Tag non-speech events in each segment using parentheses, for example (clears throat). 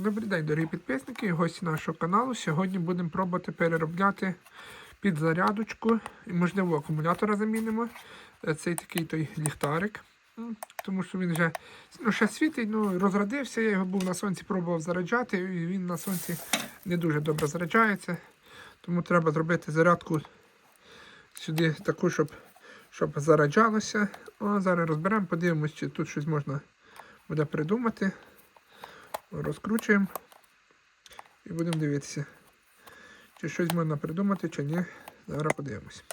Добрий день, дорогі підписники і гості нашого каналу. Сьогодні будемо пробувати переробляти підзарядочку і, можливо, акумулятора замінимо. Е, Цей такий той ліхтарик. Тому що він вже ну, ще світить, ну, розрадився. Я його був на сонці, пробував заряджати, і він на сонці не дуже добре заряджається. Тому треба зробити зарядку сюди таку, щоб, щоб заряджалося. О, зараз розберемо, подивимось, чи тут щось можна буде придумати. Розкручуємо і будемо дивитися, чи щось можна придумати, чи ні. Зараз подивимось.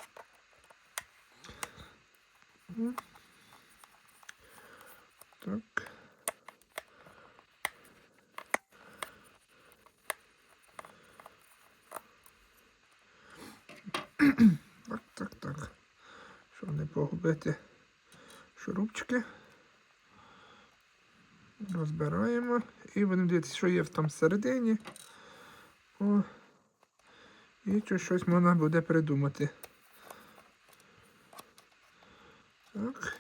Так. Так, так, так. Щоб не погубити шурупчики. Розбираємо і будемо дивитися, що є там всередині. О. І чи щось можна буде придумати. Так.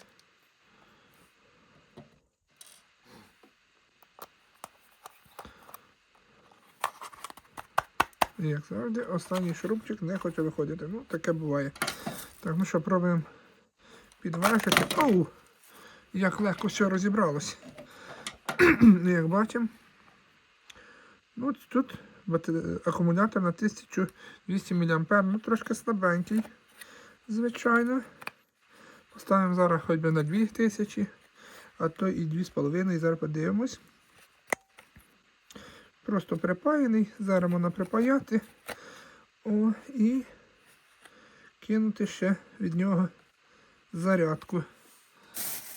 І як завжди, останній шурупчик не хоче виходити. Ну, таке буває. Так, ну що, пробуємо підважити. Оу! Як легко все розібралось. Ну, Як бачимо, ну, тут акумулятор на 1200 мА, ну трошки слабенький, звичайно. Поставимо зараз хоч би на 2000, а то і 2,5, зараз подивимось. Просто припаяний, зараз можна припаяти. О, і кинути ще від нього зарядку.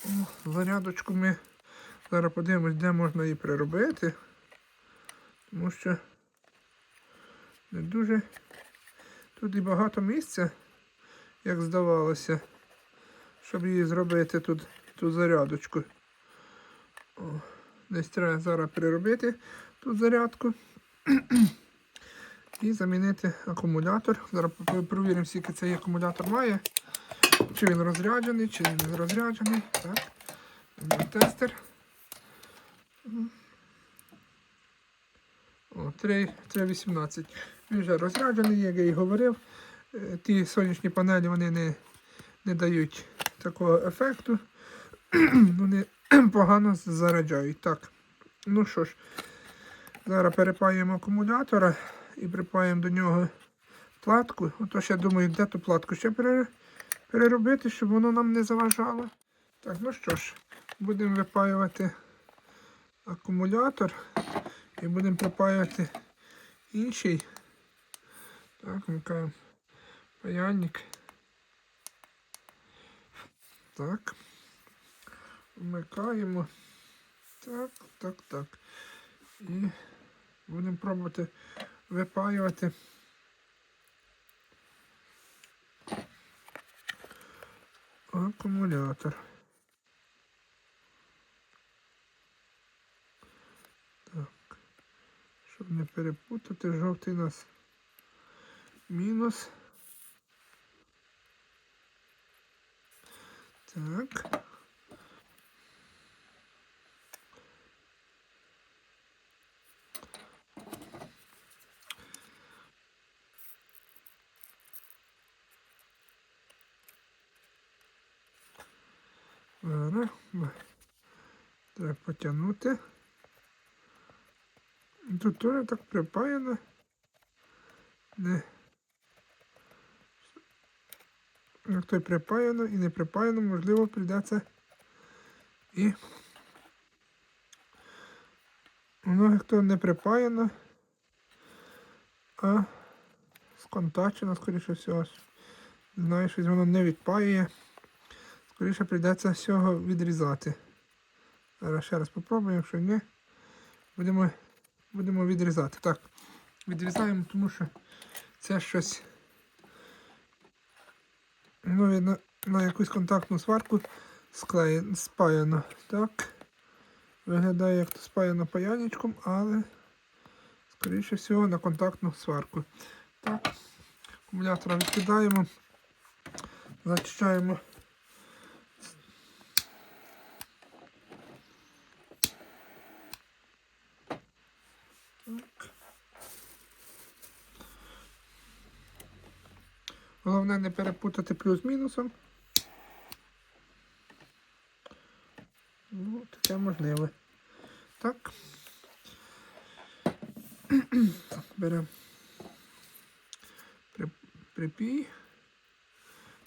О, зарядочку ми Зараз подивимось, де можна її приробити. Тому що не дуже тут і багато місця, як здавалося, щоб її зробити тут ту зарядочку. О, десь треба зараз приробити тут зарядку (clears throat) і замінити акумулятор. Зараз перевіримо, скільки цей акумулятор має. Чи він розряджений, чи він не розряджений. Так. Тестер. О, 3, 3,18. Він вже розряджений, як я і говорив. Е, Ті сонячні панелі вони не, не дають такого ефекту. (clears throat) Вони (clears throat) погано заряджають. Так. Ну що ж, зараз перепаємо акумулятора і припаємо до нього платку. Отож я думаю, де ту платку ще переробити, щоб воно нам не заважало. Так, ну що ж, будемо випаювати акумулятор і будемо припаювати інший. Так, вмикаємо паяльник. Так. Вмикаємо. Так, так, так. І будемо пробувати випаювати. Акумулятор. Так. Щоб не перепутати, жовтий нас мінус. Так. Ми- треба потягнути. Тут теж так припаяно. Не. Як то припаяно і не припаяно, можливо, прийдеться і воно як то не припаяно, а сконтачено, скоріше всього. Не знаю, щось воно не відпаює. Скоріше прийдеться всього відрізати. Зараз ще раз попробуємо, якщо ні, будемо будемо відрізати. Так, відрізаємо, тому що це щось ну, видно, на якусь контактну сварку склеєно, спаяно. Так. Виглядає як то спаяно паяльничком, але скоріше всього на контактну сварку. Так, акумулятора відкидаємо, зачищаємо. Головне не перепутати плюс з мінусом. Ну, таке можливе. Так. (clears throat) Так, беремо при, припій.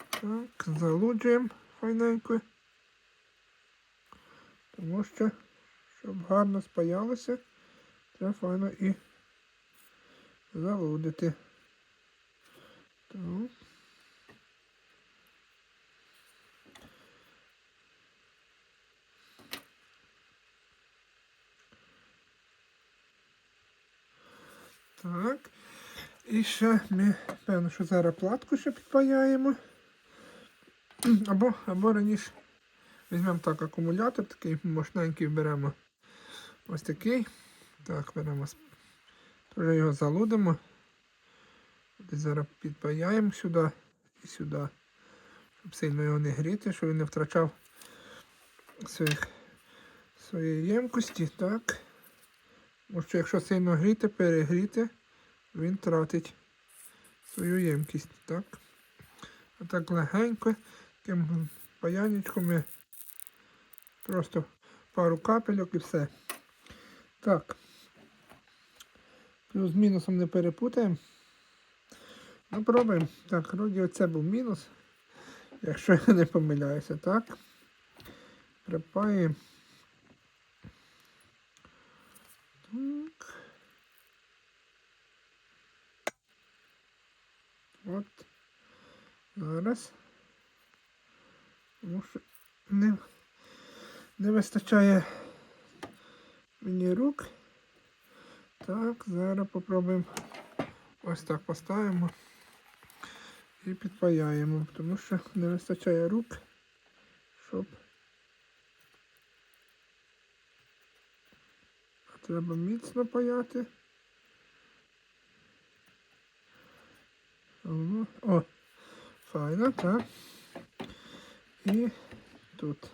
Так, залуджуємо файненько. Тому що, щоб гарно спаялося, треба файно і залудити. Так. Так. І ще ми, певно, що зараз платку ще підпаяємо. Або, або раніше візьмемо так акумулятор, такий мощненький беремо ось такий. Так, беремо, теж його залудимо. Десь зараз підпаяємо сюди і сюди, щоб сильно його не гріти, щоб він не втрачав своїх, своєї ємкості. Так. Тому що якщо сильно гріти, перегріти, він тратить свою ємкість. Так. А так легенько, таким паянечком ми просто пару капельок і все. Так. Плюс мінусом не перепутаємо. Ну, пробуємо. Так, вроді оце був мінус. Якщо я не помиляюся, так. Припаємо. Так. От. Зараз. Тому що не, не вистачає мені рук. Так, зараз попробуємо ось так поставимо і підпаяємо, тому що не вистачає рук, щоб треба міцно паяти. О, файно, так. І тут.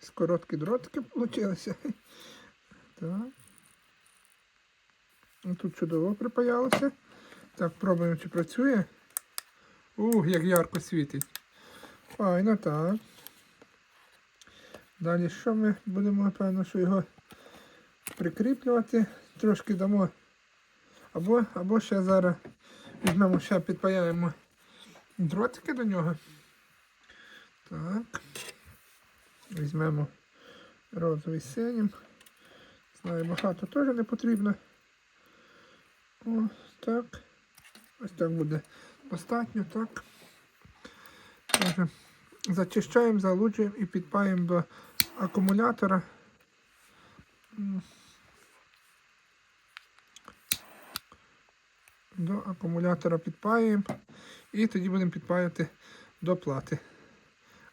З короткі дротики получилися. Так. Ну, Тут чудово припаялося. Так, пробуємо, чи працює. Ух, як ярко світить. Файно, так. Далі що ми будемо, напевно, що його прикріплювати, трошки дамо. Або, або ще зараз візьмемо, ще підпаяємо дротики до нього. Так. Візьмемо розовий синім. Знаю, багато теж не потрібно. О, так. Ось так буде достатньо, так. Зачищаємо, залуджуємо і підпаємо до акумулятора. До акумулятора підпаюємо і тоді будемо підпаювати до плати.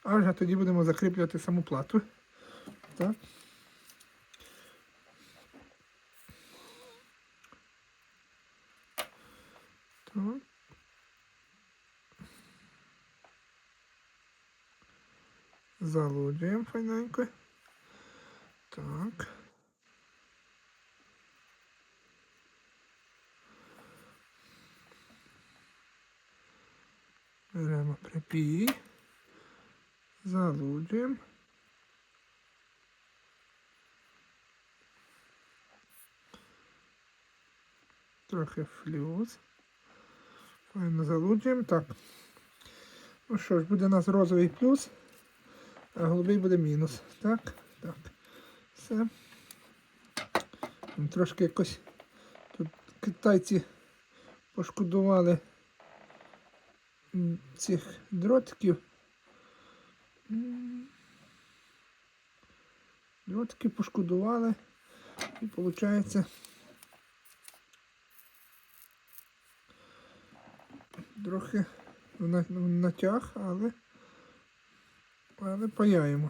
А вже тоді будемо закріплювати саму плату. Так. Так. Залуджуємо файненько. Так. Беремо припій. Залуджуємо. Трохи флюс. Файно залуджуємо. Так. Ну що ж, буде у нас розовий плюс, а голубий буде мінус. Так, так. Все. Трошки якось тут китайці пошкодували цих дротиків. Дротики пошкодували. І виходить. Трохи на, натяг, але, але паяємо.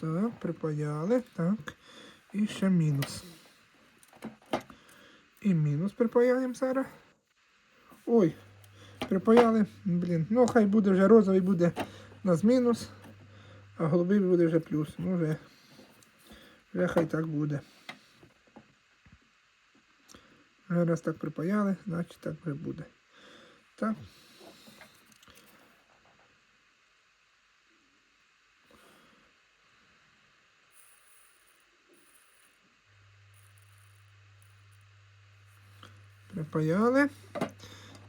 Так, припаяли. Так. І ще мінус. І мінус припаяємо зараз. Ой, припаяли. Блін, ну хай буде вже розовий буде у нас мінус, а голубий буде вже плюс. Ну вже, вже хай так буде. Раз так припаяли, значить так вже буде. Так. Припаяли.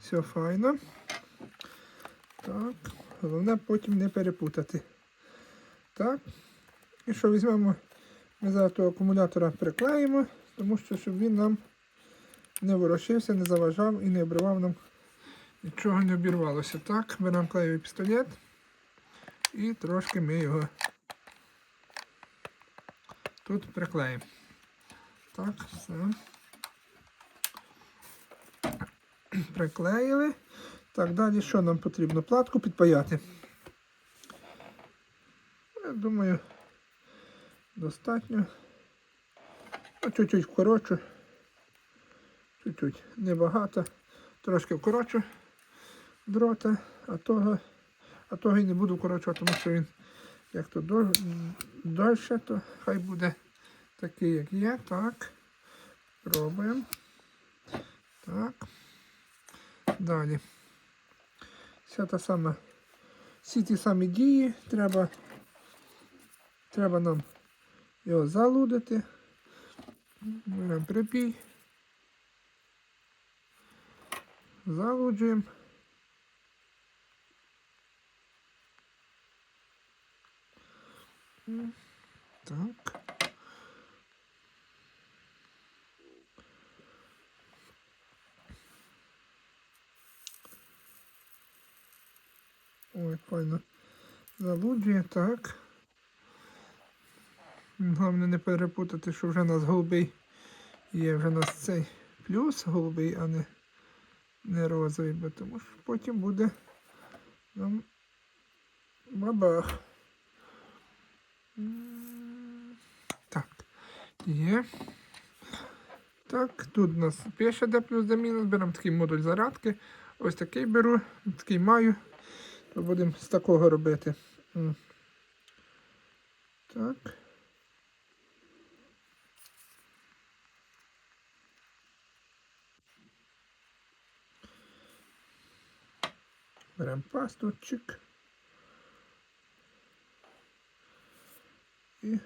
Все файно. Так. Головне потім не перепутати. Так. І що візьмемо, ми зараз того акумулятора приклеїмо, тому що щоб він нам не ворушився, не заважав і не обривав нам. Нічого не обірвалося. Так, беремо клеєвий пістолет і трошки ми його тут приклеїмо. Так, все. Приклеїли. Так, далі що нам потрібно? Платку підпаяти. Я думаю, достатньо. Чуть-чуть вкорочу. Чуть-чуть небагато. Трошки вкорочу дрота, а того, а того і не буду вкорочувати, тому що він як то дольше, то хай буде такий, як є. Так. Пробуємо. Так. Далі. Вся та сама, всі ті самі дії треба, треба нам його залудити. Беремо припій. Залуджуємо. Так. Ой, файно. Залуджує, так. Головне не перепутати, що вже у нас голубий є вже у нас цей плюс голубий, а не, не розовий, бо тому що потім буде нам бабах. Так, є. Так, тут у нас пише де плюс, де мінус. Беремо такий модуль зарядки. Ось такий беру, такий маю. То будемо з такого робити. Так. Беремо пасту, чик. І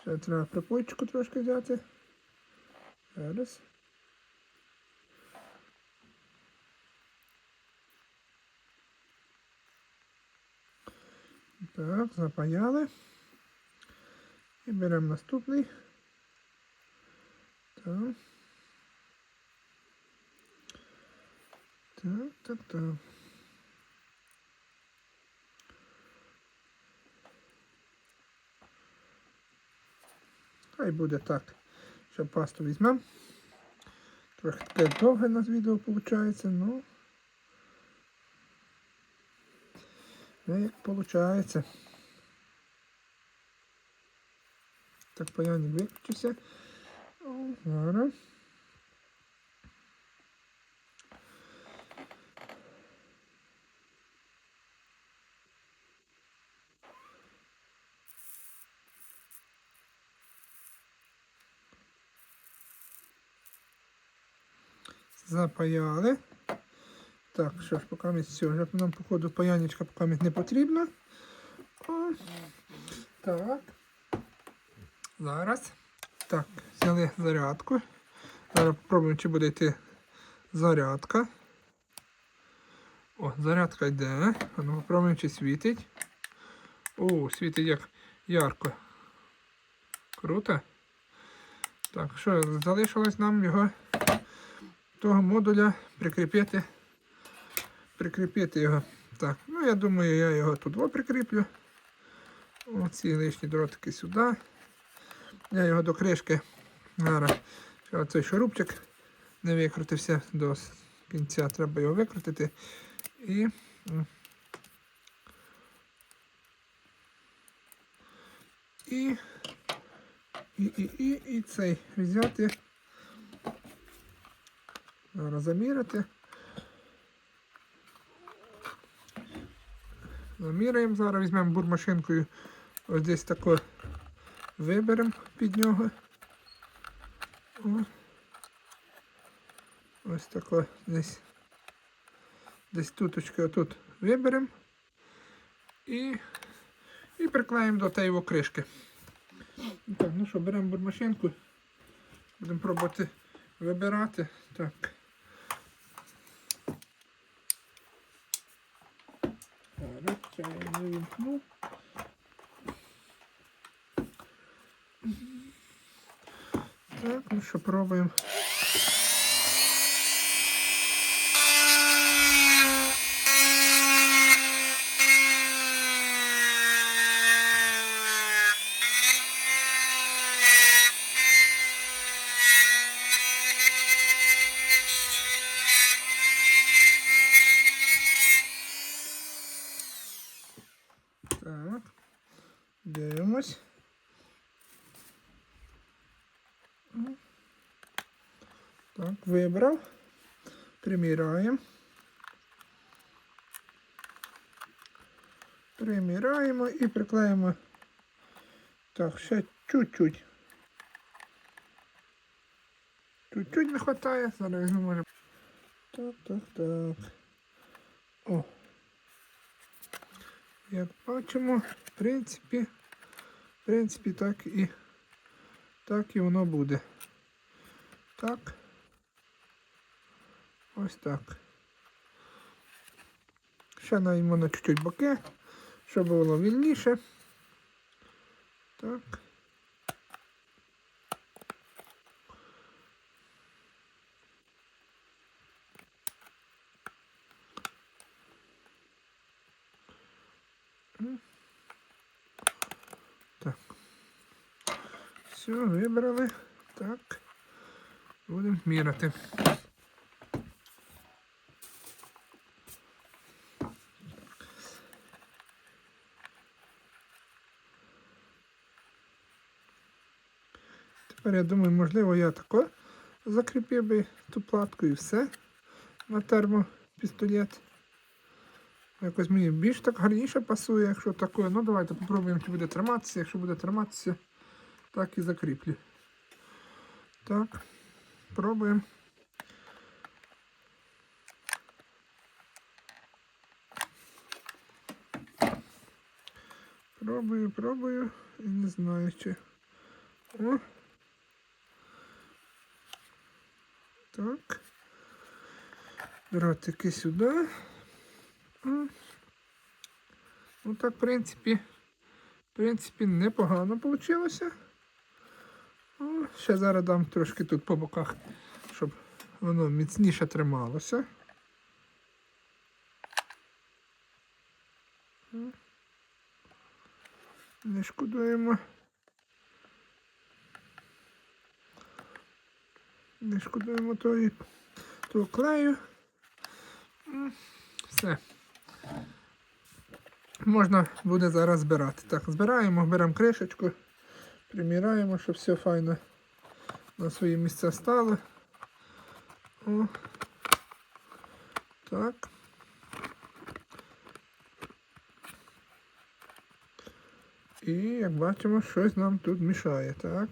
ще треба припойчику трошки взяти. Зараз. Так, запаяли. І беремо наступний. Так. Так, так, так. Хай буде так. Ще пасту візьмемо. Трохи таке довге у нас відео виходить, ну. Ну, виходить. Так, паяльник виключився. Зараз. Запаяли. Так, що ж, поки ми все, вже нам, походу, паянечка поки не потрібно. О, так. Зараз. Так, взяли зарядку. Зараз попробуємо, чи буде йти зарядка. О, зарядка йде. Ну, попробуємо, чи світить. О, світить як ярко. Круто. Так, що, залишилось нам його того модуля прикріпити. Прикріпити його. Так, ну я думаю, я його тут прикріплю. Оці лишні дротики сюди. Я його до кришки. Зараз ще оцей шурупчик не викрутився до кінця. Треба його викрутити. І. І. І, і, і, і цей взяти. Заміряти. Заміряємо. Зараз візьмемо бурмашинкою, ось десь тако виберемо під нього. О. Ось тако десь. Десь туточки отут виберемо і, і приклеїмо до тієї кришки. Так, ну що, беремо бурмашинку. Будемо пробувати вибирати. Так. Зараз це я. Так, ну що, пробуємо. Так. Дивимось. М. Так, вибрав. Приміряємо. Приміряємо і приклеїмо. Так, ще чуть-чуть. Чуть-чуть не вистачає. Зараз візьмемо, може. Так, так, так. О. Як бачимо, в принципі, в принципі, так і так і воно буде. Так. Ось так. Ще наїмо на чуть-чуть боки, щоб було вільніше. Так. Так. Все, вибрали. Так. Будемо міряти. Тепер я думаю, можливо, я тако закріпив би ту платку і все на термопістолет. Якось мені більш так гарніше пасує, якщо таке. Ну давайте попробуємо, чи буде триматися. Якщо буде триматися, так і закріплю. Так, пробуємо. Пробую, пробую і не знаю чи. О. Так. Дротики сюди. Ну так, в принципі, в принципі, непогано вийшло. Ще зараз дам трошки тут по боках, щоб воно міцніше трималося. Не шкодуємо. Не шкодуємо тої, того клею. Все. Можна буде зараз збирати. Так, збираємо, беремо кришечку, приміраємо, щоб все файно на свої місця стало. О. Так. І як бачимо, щось нам тут мішає, так?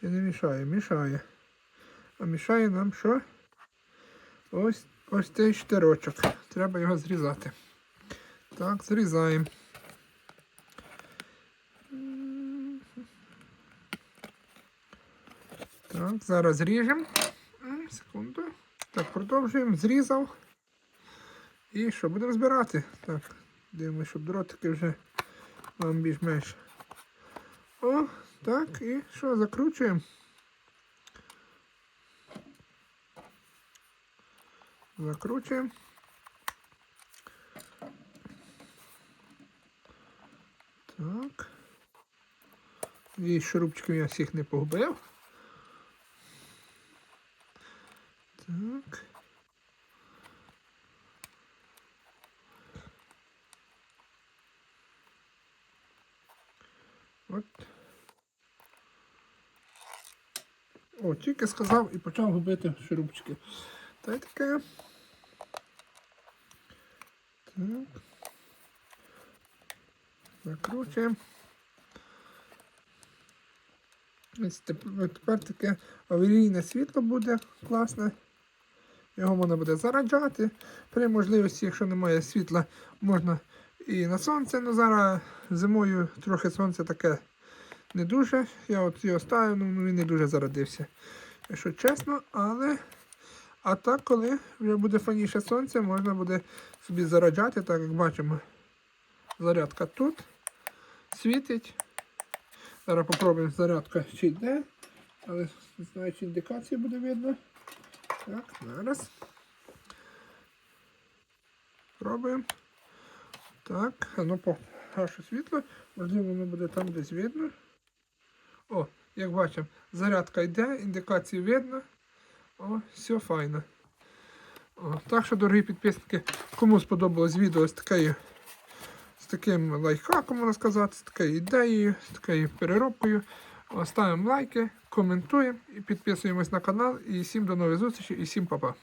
Чи не мішає? Мішає. А мішає нам що? Ось ось цей штирочок. Треба його зрізати. Так, зрізаємо. Так, зараз ріжемо. Секунду. Так, продовжуємо. Зрізав. І що, будемо збирати? Так, дивимося, щоб дротики вже нам більш-менш. О, так, і що, закручуємо. Закручуємо. Так. І шурупчиків я всіх не погубив. Так. От. О, тільки сказав і почав губити шурупчики. Та таке. Так. Закручуємо. Ось теп- тепер таке аварійне світло буде класне. Його можна буде зараджати. При можливості, якщо немає світла, можна і на сонце. Ну зараз зимою трохи сонце таке не дуже. Я от його ставив, ну він не дуже зарадився. Якщо чесно, але. А так, коли вже буде фаніше сонце, можна буде собі зараджати, так як бачимо. Зарядка тут світить. Зараз попробуємо зарядка чи йде. Але не знаю, чи індикації буде видно. Так, зараз. Пробуємо. Так, ну погашу світло. Можливо, воно буде там десь видно. О, як бачимо, зарядка йде, індикації видно. О, все файно. О, так що, дорогі підписники, кому сподобалось відео з такою з таким лайфхаком, можна сказати, з такою ідеєю, з такою переробкою. Ставимо лайки, коментуємо і підписуємось на канал. І всім до нових зустрічей і всім па-па.